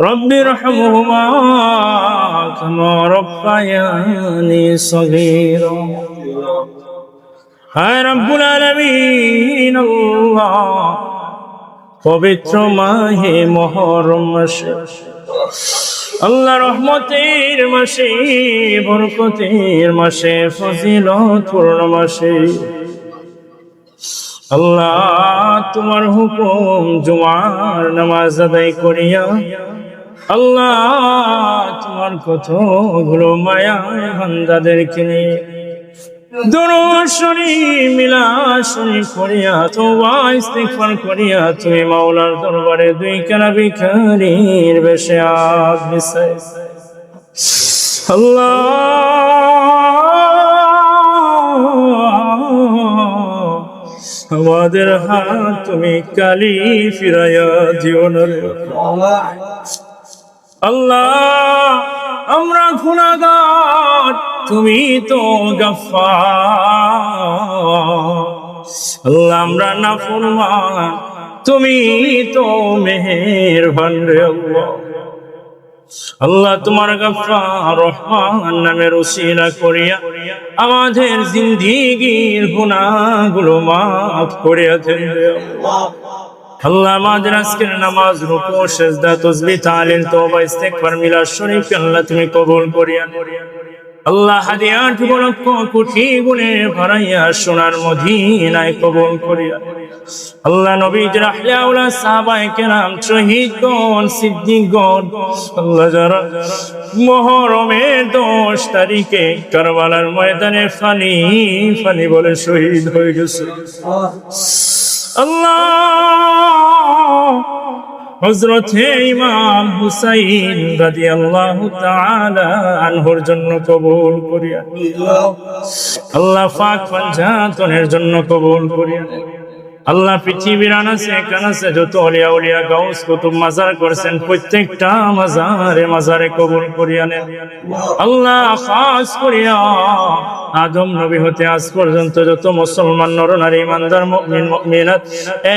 رب ارحمهما كما ربياني صغيرا হায় রব্বুল আলামিন আল্লাহ পবিত্র মাহে মহরম মাসে আল্লাহ রহমতের মাসে বরকতের মাসে ফজিলত পূর্ণ মাসে আল্লাহ তোমার হুকুম জুমার নামাজ আদায় করিয়া আল্লাহ, তোমার কতগুলো মায়া বান্দাদেরকে করিয়া তুমি দরবারে দুই কানা ভিখারির বেশে আল্লাহ, আমাদের হাত তুমি কালি ফিরাইয়া দিও আল্লাহ, আমরা গুণাগার তুমি তো গফার আল্লাহ, আমরা না ফুরমান তুমি তো মেহেরবান রে আল্লাহ। তোমার গফার রহমান নামের উসিলা করিয়া আমাদের জিন্দিগির গুনাহগুলো মাফ করিয়া দেন আল্লাহ। আল্লাহ আমাদের আজকের নামাজ রুকু সেজদা তসবিহ তালিল তওবা ইস্তেগফার মিলাদ শরীফ আল্লাহ তুমি কবুল করিয়া আল্লাহ হাদিয়াত লক্ষ কোটি গুণে ভরাইয়া সোনার মদিনায় কবুল করিয়া আল্লাহ নবী রাহলাউলা সাহাবায়ে কেরাম শহীদগণ সিদ্দিকগণ আল্লাহ যারা মহরমের দশ তারিখে কারবালার ময়দানে ফানি ফানি বলে শহীদ হয়ে গেছে। আল্লাহ হজরতে ইমাম হুসাইন রাজি আল্লাহ আনহর জন্য কবুল করিয়া আল্লাহ পাক পঞ্চাতনের জন্য কবুল করিয়া আল্লাহ পৃথিবীর আনাসে কানাসে যত অলিয়া উলিয়া গাউস কুতুব মাজার করেছেন, প্রত্যেকটা মাজারে মাজারে কবুল করিয়া নেন। আল্লাহ খাস করিয়া আদম নবী হতে আজ পর্যন্ত যত মুসলমান নরনারী ইমানদার, মুমিন, মুমিনাত,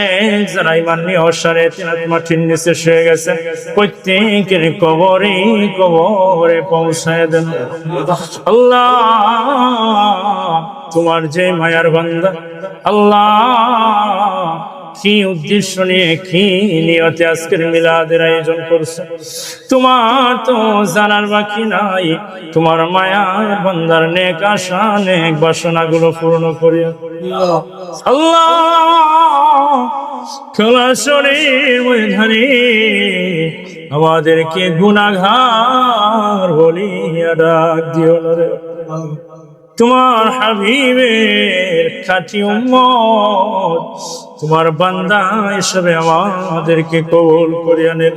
এক যারা ইমান নিয়ে অসারে, তিনাত মাটির নিচে শুয়ে গেছে, প্রত্যেকের কবরে কবরে পৌঁছায় দেন। আল্লাহ তোমার যে মায়ার বান্দা, আল্লাহ, কি উদ্দেশ্য নিয়ে, কি নিয়তে আজকের মিলাদের আয়োজন করছে? তোমার তো জানার বাকি নাই, তোমার মায়ার বান্দার নেক আশা, নেক বাসনাগুলো পূর্ণ করিয়া আল্লাহ আমাদেরকে গুনাঘার বলিয়া ডাক দিও তোমার হাবিবের খাটি উম্মত তোমার বান্দা হিসেবে আমাদেরকে কবল করিয়া নেন